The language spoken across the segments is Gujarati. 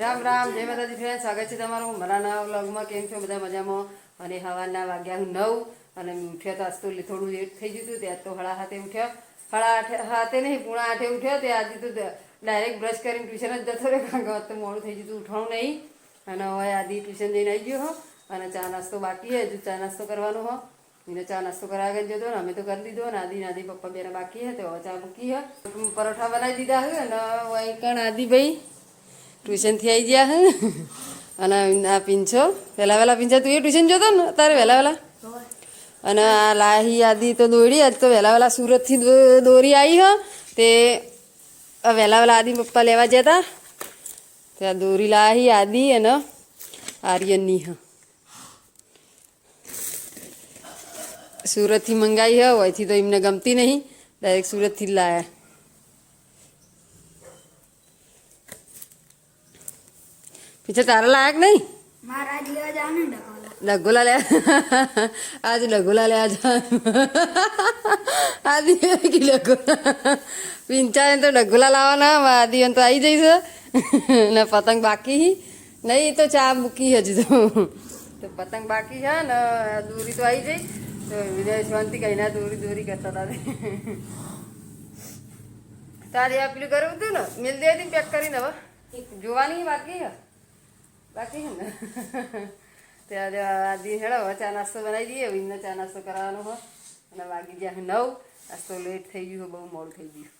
રામ રામ, જય માતાજી ફ્રેન્ડ સ્વાગત છે તમારું મારા નવા વ્લોગમાં કેમ છો? બધા મજામાં? અને હવાના વાગ્યા નવ અને ઉઠ્યા તો આજ તો થોડું લેટ થઈ ગયું હતું, ત્યાં તો હળા હાથે ઉઠ્યો. હળા આઠે હાથે નહીં, પૂણા આઠે ઉઠ્યો. તે આજે તો ડાયરેક્ટ બ્રશ કરીને ટ્યુશન જ જતો રહ્યો, કારણ કે તો મોડું થઈ ગયું હતું ઉઠવાનું નહીં. અને હવે આદિ ટ્યુશન જઈને આવી ગયો હો. અને ચા નાસ્તો બાકી હજુ ચા નાસ્તો કરવાનો હો. એને ચા નાસ્તો કરાવવા જતો ને અમે તો કરી દીધો. ને આદિ આદિ પપ્પા બેને બાકી હે, તો ચા મૂકી હે. પરોઠા બનાવી દીધા હે, અને વહી કણ આદિભાઈ ટ્યુશનથી આવી ગયા હે. અને આ પીંછો વહેલા વહેલા પીંછા, તું એ ટ્યુશન જોતો ને? તારે વહેલા વહેલા અને આ લાહી આદિ તો દોડી, આજ તો વહેલા વહેલા સુરતથી દોરી આવી હ. તે વહેલા વહેલા આદિ પપ્પા લેવા જતા. ત્યાં દોરી લાહી આદિ અને આર્યનની હ. સુરતથી મંગાવી હ હોયથી તો એમને ગમતી નહીં. ડાયરેક્ટ સુરતથી જ લાયા. પીછે તારા લાયક નહીં? ડકોલા લે આજ લગોલા લે આજ આદિ કે લગોલા પિંચા તો ડગોલા લાવવાના આદિ તો આવી જઈશ. ને પતંગ બાકી હી. નહીં તો ચા મૂકી હજુ તો. તો પતંગ બાકી છે ને દોરી તો આવી જઈ તો વિજય શાંતિ કહીને દૂરી દોરી કરતા હતા તે. તારે આ પેલું કરવું હતું ને? મિલ દે પેક કરીને હવે. જોવાની બાકી હે? બાકી છે ને? ત્યારે આજે હવે ચા નાસ્તો બનાવી દઈએ, વિનને ચા નાસ્તો કરાવવાનો હોય અને વાગી ગયા નવ. નાસ્તો લેટ થઈ ગયું બહુ મોડું થઈ ગયું.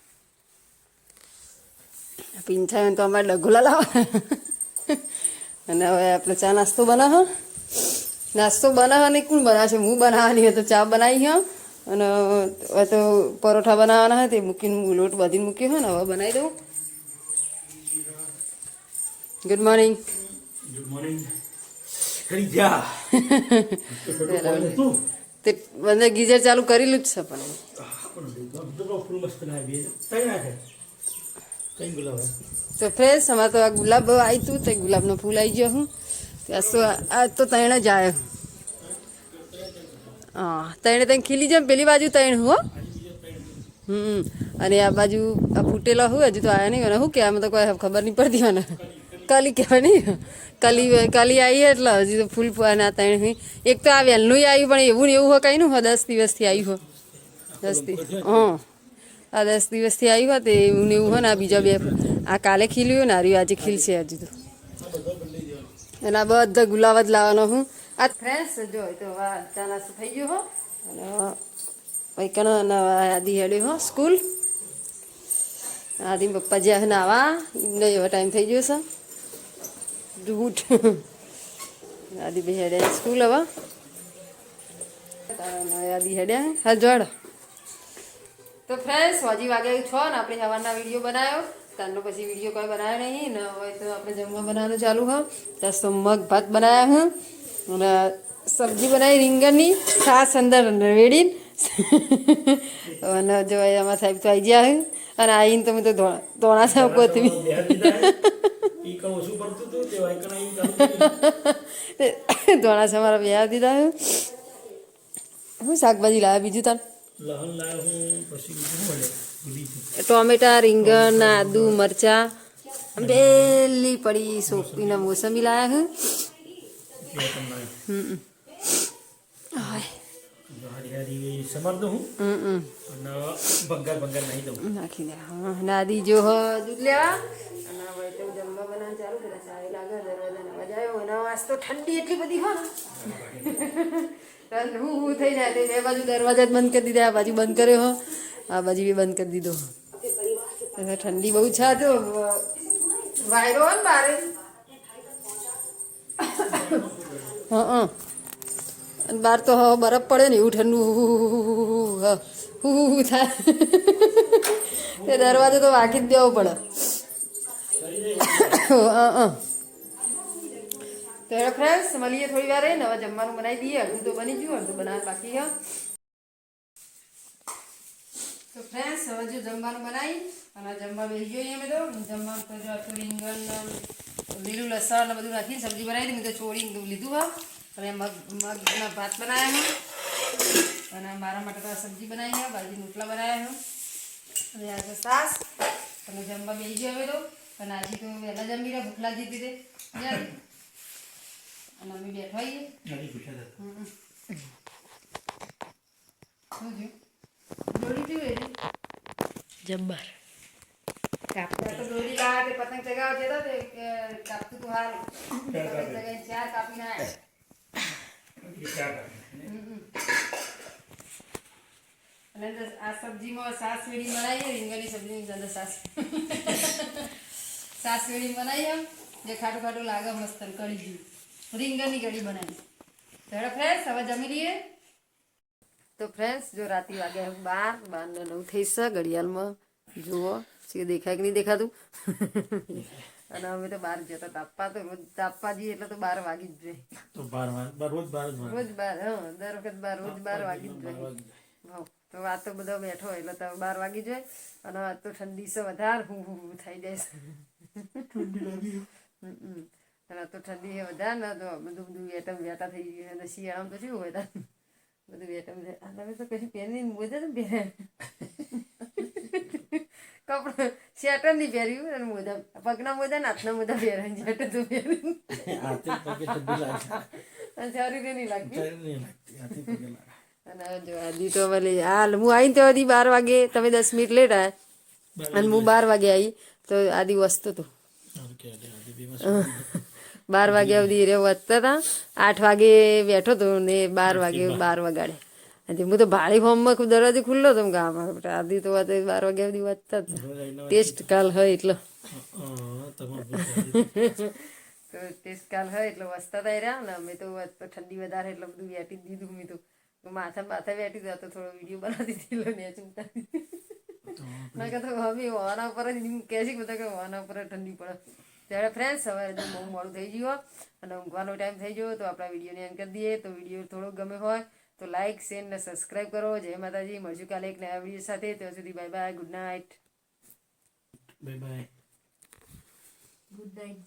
પીંછા તો અમારે ડગુલા લાવો અને હવે આપણે ચા નાસ્તો બનાવો. નાસ્તો બનાવવાની કોણ બનાવશે? હું બનાવવાની તો ચા બનાવી હો. અને હવે તો પરોઠા બનાવવાના હોય તે મૂકીને હું લોટ બધીને મૂક્યો હોય ને, હવે બનાવી દઉં. ગુડ મોર્નિંગ ગુડ મોર્નિંગ કરી જા. તે. મને ગીઝર ચાલુ કરેલું જ છે પણ. તો ફ્રેશ અમારે તો આ ગુલાબ આવી તું તે ગુલાબનો ફૂલ આવી ગયો હું. તો આજ તો તૈણ જ આવ્યો હા તૈણે તૈણ ખીલી જાય પેલી બાજુ તૈણ હો હમ અને આ બાજુ આ ફૂટેલો હોય હજુ તો આવ્યા નહીં. અને શું કે આમાં તો કોઈ ખબર નહીં પડતી હોય ને કલી કહેવાય નહીં કલી કલી આવી એટલે હજી તો ફૂલ ફૂવાના ત્રણ એક તો આ વહેલું આવ્યું, પણ એવું ને એવું હોય કંઈ નું હોય. દસ દિવસથી આવ્યું હોય. દસ દિવસ હા. આ દસ દિવસથી આવ્યું હોય તે એવું ને એવું હોય ને આ બીજા બે. આ કાલે ખીલ્યું ને આર્યું આજે ખીલશે હજી તો. આ બધા ગુલાબ જ લાવવાનો હું. આ ફ્રેશ જો તો આ થઈ ગયો હો? અને વૈકણ આદિ હેડ્યો હો, સ્કૂલ. આદિ પપ્પા જ્યાં નાવા એમને એવો ટાઈમ થઈ ગયો છે. જૂઠ આદિ બી હેડ્યા સ્કૂલ હવે અને હેડ્યા હા તો ફ્રેન્ડ્સ હજી વાગે છ ને આપણે સવારના વીડિયો બનાવ્યો ત્યારનો પછી વીડિયો કોઈ બનાવ્યો નહીં. ને હોય તો આપણે જમવા બનાવવાનું ચાલુ હા. ત્યાં તો મગ ભાત બનાવ્યા હું. અને સબ્જી બનાવી રીંગણની છાશ અંદર રેડીને. અને જો એમાં સાહેબ તો આવી ગયા હે. અને આવીને તમે તો ધોણા ધોણા સાહેબ કોથમી ધોણા છે. મારા દીધા હું શાકભાજી લાવ્યા બીજું તાર? ટોમેટા રીંગણ આદુ મરચા. બેલી પડી સોપીના મોસમી લાયા હે. નાખી દે. નાદી જો હજુ લેવા. અને હવે તો જમવા બનાવવાનું ચાલુ કરે સારી લાગે દરવાજાનો અવાજ આવ્યો અને આજ તો ઠંડી એટલી બધી હોય. ને હું હું થઈ જાય બે બાજુ દરવાજા જ બંધ કરી દીધા, આ બાજુ બંધ કર્યો, હો. આ બાજુ બી બંધ કરી દીધો. ઠંડી બહુ છે તો. વાયરો હોય ને બારે. હા બહાર તો બરફ પડે ને એવું ઠંડુ. હું થાય. તે દરવાજો તો વાંકી જ દેવો પડે. હા. તો હેડો ફ્રેન્ડ્સ મળીએ થોડી વાર. રહીને હવે જમવાનું બનાવી દઈએ. અડધું તો બની ગયું, અડધું બનાવવાનું બાકી હા તો ફ્રેન્ડ્સ હવે જો જમવાનું બનાવી અને જમવા બેસી ગયો અમે તો જમવાનું તો જો આટલું રીંગણ ને લીલું લસણ ને બધું નાખીને સબ્જી બનાવી દીધી મેં તો છોડી લીધું હા અને મગ, મગના ભાત બનાવ્યા હા અને મારા માટે તો આ સબ્જી બનાવી છે. બાજરી રોટલા બનાવ્યા છે. અને આજે સાસ. અને જમવા બેસી ગયો હવે તો. પણ આજે તો વહેલા જમી રહ્યા. ભૂખ લાગી હતી તે. જ્યારે અને અમે બેઠા નથી હતી? જબ્બર. કાપ ત્યાં તો દોરી લાવ્યા તે પતંગ ચગાવ જતા તે કાપતું તો હાલ પતંગ ચાર કાપી. ના. અને આ સબ્જીમાં સાસ વેડી બનાવીએ રીંગણની સબ્જીની અંદર સાસ. સાસ વેડી બનાવીએ જે ખાટું ખાટું લાગે મસ્ત કરી જેવું. રીંગણની કઢી બનાવી. ચાલો ફ્રેન્ડ્સ હવે જમી લઈએ. તો ફ્રેન્ડ્સ જો રાતી વાગે બાર બાર ને નવ થઈ છે ઘડિયાળમાં જુઓ શું દેખાય કે નહીં દેખાતું? અને અમે તો બહાર જતા તાપવા તો રોજ તાપવા જઈએ એટલે તો બાર વાગી જ જાય. તો બાર વાર રોજ બાર જ રોજ બાર હા દર વખત બાર રોજ બાર વાગી જ જાય. હા તો આ તો બધો બેઠો એટલે તો બાર વાગી જાય અને આ તો ઠંડી છે વધારે હું હું થઈ જાય છે. હમ. અને તો ઠંડી વધારે ને તો બધું બધું વેટમ વેટા થઈ ગયું અને શિયાળામાં તો શું હોય બધું વેટમ તમે તો કશું પહેરી મોજા ને પહેરે. કપડું સ્વેટર નહીં પહેર્યું અને મોજા પગના મોજા ને હાથના મોજા પહેરે સ્વેટર તો પહેર્યું. અને શરીરે નહીં લાગતી. અને જો આદી તો ભલે હાલ હું આવીને તો હજી બાર વાગે તમે દસ મિનિટ લેટ આવ્યા અને હું બાર વાગે આવી તો આદી વસ્તુ હતો બાર વાગ્યા સુધી રે વધતા હતા આઠ વાગે બેઠો હતો ને બાર વાગે બાર. વગાડે. અને હું તો ફોર્મમાં ખૂબ દરવાજો ખુલ્લો હતો ગામ આધી તો વાત બાર વાગ્યા સુધી વધતા જ ટેસ્ટ કાલ હોય એટલો. તો ટેસ્ટ કાલ હોય એટલે વસતા થઈ રહ્યા ને અમે તો ઠંડી વધારે એટલે બધું વેટી દીધું મેં તો. માથા માથા વેટી તો થોડો વીડિયો બનાવી દીધી ને ચૂંટા મેં કહેતો હવે વાના ઉપર જ એમ છે. બધા કે વાના ઉપર ઠંડી પડે. ત્યારે ફ્રેન્ડ્સ હવે જો બહુ મોડું થઈ ગયું અને ઊંઘવાનો ટાઈમ થઈ ગયો તો આપણા વિડીયોને એન્ડ કરી દઈએ. તો વીડિયો થોડો ગમે હોય તો લાઇક શેર ને સબસ્ક્રાઈબ કરો. જય માતાજી. મળશું કાલે એક નવા વીડિયો સાથે. ત્યાં સુધી bye bye good night bye bye good night